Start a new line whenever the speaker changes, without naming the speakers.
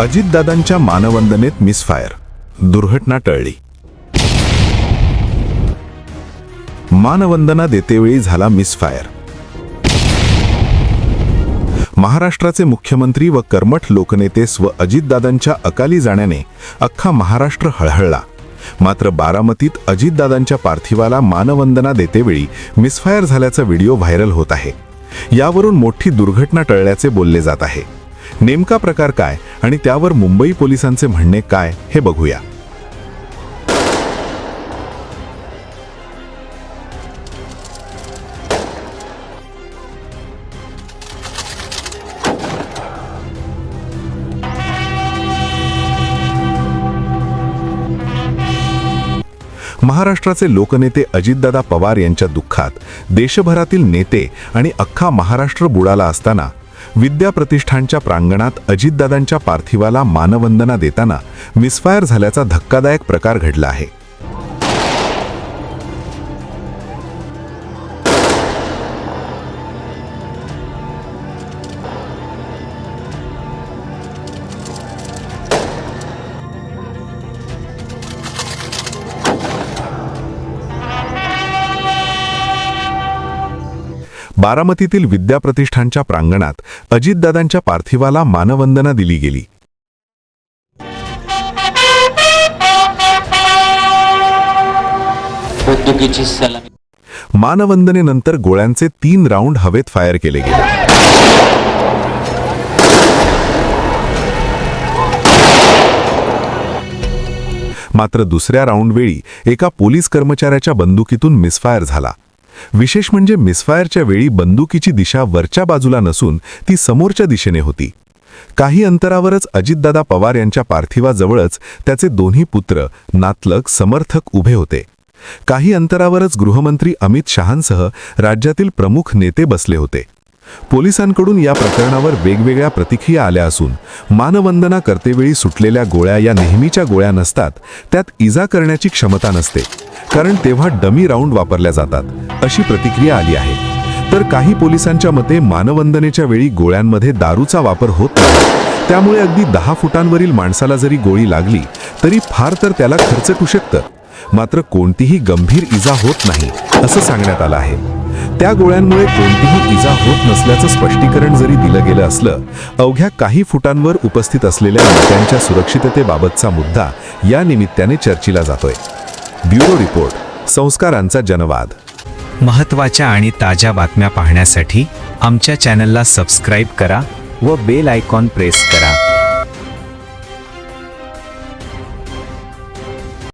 अजितदादांच्या मानवंदनेत misfire दुर्घटना टळली. मानवंदना देतेवेळी झाला मिसफायर महाराष्ट्राचे मुख्यमंत्री व कर्मठ लोकनेते स्व अजितदादांच्या अकाली जाण्याने अख्खा महाराष्ट्र हळहळला. मात्र बारामतीत अजितदादांच्या पार्थिवाला मानवंदना देतेवेळी मिसफायर झाल्याचा व्हिडिओ व्हायरल होत आहे. यावरून मोठी दुर्घटना टळल्याचे बोलले जात आहे. नेमका प्रकार काय? आणि त्यावर मुंबई पोलिसांचे म्हणणे काय हे बघूया. महाराष्ट्राचे लोकनेते अजितदादा पवार यांच्या दुःखात देशभरातील नेते आणि अख्खा महाराष्ट्र बुडाला असताना विद्या प्रतिष्ठानच्या प्रांगणात अजितदादांच्या पार्थिवाला मानवंदना देताना मिसफायर झाल्याचा धक्कादायक प्रकार घडला आहे. बारामतीतील विद्या प्रतिष्ठानच्या प्रांगणात अजितदादांच्या पार्थिवाला मानवंदना दिली गेली. मानवंदनेनंतर गोळ्यांचे तीन राऊंड हवेत फायर केले गेले. मात्र दुसऱ्या राऊंडवेळी एका पोलीस कर्मचाऱ्याच्या बंदुकीतून मिसफायर झाला. विशेष म्हणजे मिसफायरच्या वेळी बंदुकीची दिशा वरच्या बाजूला नसून ती समोरच्या दिशेने होती. काही अंतरावरच अजितदादा पवार यांच्या पार्थिवाजवळच त्याचे दोन्ही पुत्र नातलग समर्थक उभे होते. काही अंतरावरच गृहमंत्री अमित शहांसह राज्यातील प्रमुख नेते बसले होते. पोलिसांकडून या प्रकरणावर वेगवेगळ्या प्रतिक्रिया आल्या असून मानवंदना करतेवेळी सुटलेल्या गोळ्या या नेहमीच्या गोळ्या नसतात त्यात इजा करण्याची क्षमता नसते कारण तेव्हा डमी राऊंड वापरल्या जातात. अशी प्रतिक्रिया आली आहे. तर काही पोलिसांच्या मते मानवंदनेच्या वेळी गोळ्यांमध्ये दारूचा वापर होत नाही. त्यामुळे अगदी दहा फुटांवरील माणसाला जरी गोळी लागली तरी फार तर त्याला खर्चटू शकतं. मात्र कोणतीही गंभीर इजा होत नाही असं सांगण्यात आलं आहे. त्या गोळ्यांमुळे कोणतीही इजा होत नसल्याचं स्पष्टीकरण जरी दिलं गेलं असलं अवघ्या काही फुटांवर उपस्थित असलेल्या नेत्यांच्या सुरक्षिततेबाबतचा मुद्दा या निमित्ताने चर्चिला जातोय. ब्युरो रिपोर्ट संस्कारांचा जनवाद.
महत्त्वाच्या आणि ताज्या बातम्या पाहण्यासाठी आमच्या चॅनलला सबस्क्राईब करा व बेल आयकॉन प्रेस करा.